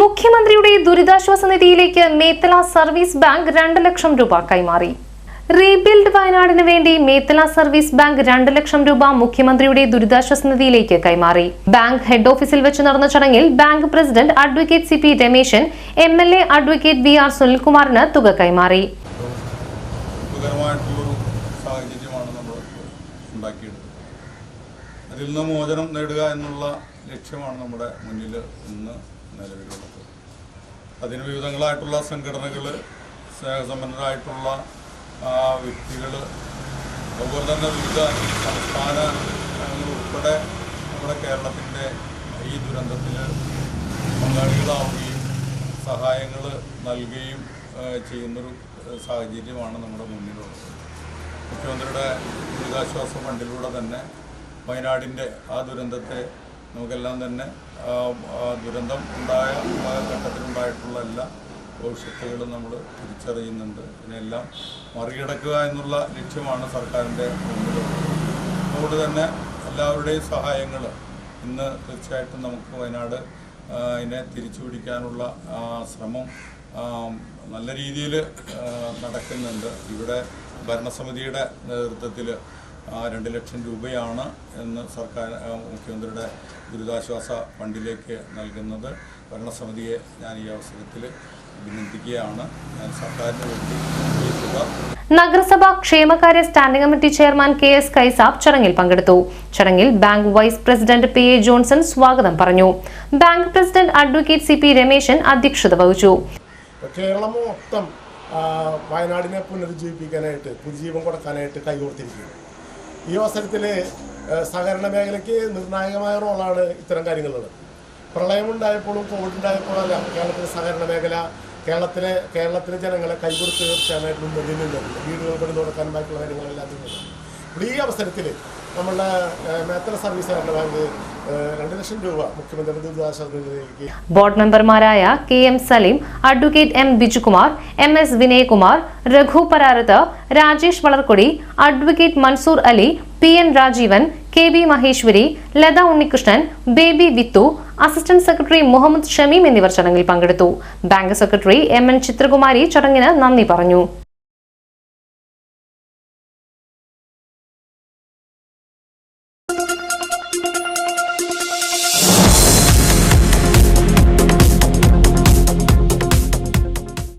മുഖ്യമന്ത്രിയുടെ ദുരിതാശ്വാസ നിധിയിലേക്ക് മേത്തല സർവീസ് ബാങ്ക് രണ്ട് ലക്ഷം രൂപ കൈമാറി. റീബിൽഡ് വയനാടിന് വേണ്ടി മേത്തല സർവീസ് ബാങ്ക് രണ്ട് ലക്ഷം രൂപ മുഖ്യമന്ത്രിയുടെ ദുരിതാശ്വാസ നിധിയിലേക്ക് കൈമാറി. ബാങ്ക് ഹെഡ് ഓഫീസിൽ വെച്ച് നടന്ന ചടങ്ങിൽ bank president advocate C P Rameshan M L A advocate V R സുനിൽകുമാറിന് തുക കൈമാറി. അതിൽ നിന്ന് മോചനം നേടുക എന്നുള്ള ലക്ഷ്യമാണ് നമ്മുടെ മുന്നിൽ ഇന്ന് നിലവിലുള്ളത്. അതിന് വിവിധങ്ങളായിട്ടുള്ള സംഘടനകൾ സ്നേഹസമ്പന്നരായിട്ടുള്ള വ്യക്തികൾ അതുപോലെ തന്നെ വിവിധ സംസ്ഥാന ഉൾപ്പെടെ നമ്മുടെ കേരളത്തിന്റെ ഈ ദുരന്തത്തിൽ പങ്കാളികളാവുകയും സഹായങ്ങൾ നൽകുകയും ചെയ്യുന്നൊരു സാഹചര്യമാണ് നമ്മുടെ മുന്നിലുള്ളത്. മുഖ്യമന്ത്രിയുടെ ദുരിതാശ്വാസ ഫണ്ടിലൂടെ തന്നെ വയനാടിന്റെ ആ ദുരന്തത്തെ നമുക്കെല്ലാം തന്നെ ദുരന്തം ഉണ്ടായ ഘട്ടത്തിലുണ്ടായിട്ടുള്ള എല്ലാ ഭവിഷ്യത്തുകളും നമ്മൾ തിരിച്ചറിയുന്നുണ്ട്. ഇതിനെല്ലാം മറികടക്കുക എന്നുള്ള ലക്ഷ്യമാണ് സർക്കാരിന്റെ അതുകൊണ്ട് തന്നെ എല്ലാവരുടെയും സഹായങ്ങൾ ഇന്ന് തീർച്ചയായിട്ടും നമുക്ക് വയനാട് ഇതിനെ തിരിച്ചു പിടിക്കാനുള്ള ശ്രമം നല്ല രീതിയിൽ നടക്കുന്നുണ്ട്. ഇവിടെ ഭരണസമിതിയുടെ നേതൃത്വത്തിൽ രണ്ട് ലക്ഷം രൂപയാണ് എന്ന് സർക്കാർ മുഖ്യമന്ത്രിയുടെ ദുരിതാശ്വാസ ഫണ്ടിലേക്ക് നൽകുന്നത്. ഭരണസമിതിയെ ഞാൻ ഈ അവസരത്തിൽ അഭിനന്ദിക്കുകയാണ്. ഞാൻ സർക്കാരിന് വേണ്ടി നഗരസഭ ക്ഷേമകാര്യ standing committee chairman K S Kaisab ചടങ്ങിൽ പങ്കെടുത്തു. ചടങ്ങിൽ bank vice president P A Johnson സ്വാഗതം പറഞ്ഞു. Bank president advocate C P Rameshan അധ്യക്ഷത വഹിച്ചു. കേരളം മൊത്തം വയനാടിനെ പുനരുജ്ജീവിപ്പിക്കാനായിട്ട് പുതുജീവൻ കൊടുക്കാനായിട്ട് കൈകോർത്തിരിക്കുകയാണ്. ഈ അവസരത്തിൽ സഹകരണ മേഖലയ്ക്ക് നിർണായകമായ റോളാണ് ഇത്തരം കാര്യങ്ങളുള്ളത്. പ്രളയമുണ്ടായപ്പോഴും കോവിഡ് ഉണ്ടായപ്പോഴല്ല കേരളത്തിലെ സഹകരണ മേഖല കേരളത്തിലെ കേരളത്തിലെ ജനങ്ങളെ കൈകൊടുത്ത് തീർച്ചയായിട്ടും മുന്നിൽ നിന്നുണ്ട് വീടുകൾ പണി തുടക്കാനുമായിട്ടുള്ള കാര്യങ്ങളെല്ലാം അപ്പോൾ ഈ അവസരത്തിൽ നമ്മളുടെ മേത്തല സർവീസ് ബാങ്ക് ലക്ഷം രൂപ മുഖ്യമന്ത്രിയുടെ ബോർഡ് മെമ്പർമാരായ K M Saleem advocate M Bijukumar M S Vinayakumar Raghu Pararath Rajesh Valarkodi advocate Mansoor Ali P N Rajeevan K B Maheshwari Latha Unnikrishnan Baby Vithu assistant secretary Muhammad Shameem എന്നിവർ ചടങ്ങിൽ പങ്കെടുത്തു. Bank secretary M N Chithrakumari ചടങ്ങിന് നന്ദി പറഞ്ഞു.